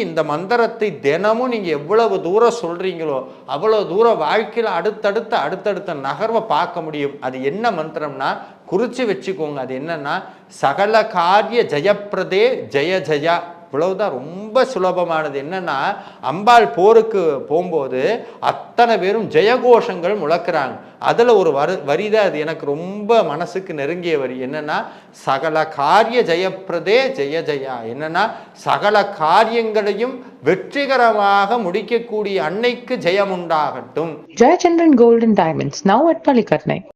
இந்த மந்திரத்தை தினமும் நீங்க எவ்வளவு தூரம் சொல்றீங்களோ அவ்வளவு தூரம் வாழ்க்கையில் அடுத்தடுத்த அடுத்தடுத்த நகர்வை பார்க்க முடியும். அது என்ன மந்திரம்னா குறித்து வச்சுக்கோங்க. அது என்னன்னா சகல காரிய ஜெயப்பிரதே ஜெய ஜெயா. இவ்வளவுதான் ரொம்ப சுலபமானது. என்னன்னா அம்பாள் போருக்கு போகும்போது அத்தனை பேரும் ஜெயகோஷங்கள் முழக்கிறாங்க. அதில் ஒரு வரி வரிதான் அது. எனக்கு ரொம்ப மனசுக்கு நெருங்கிய வரி. என்னன்னா சகல காரிய ஜெயப்பிரதே ஜெய ஜெயா. என்னன்னா சகல காரியங்களையும் வெற்றிகரமாக முடிக்கக்கூடிய அன்னைக்கு ஜெயம் உண்டாகட்டும் Jayachandran golden diamonds now now at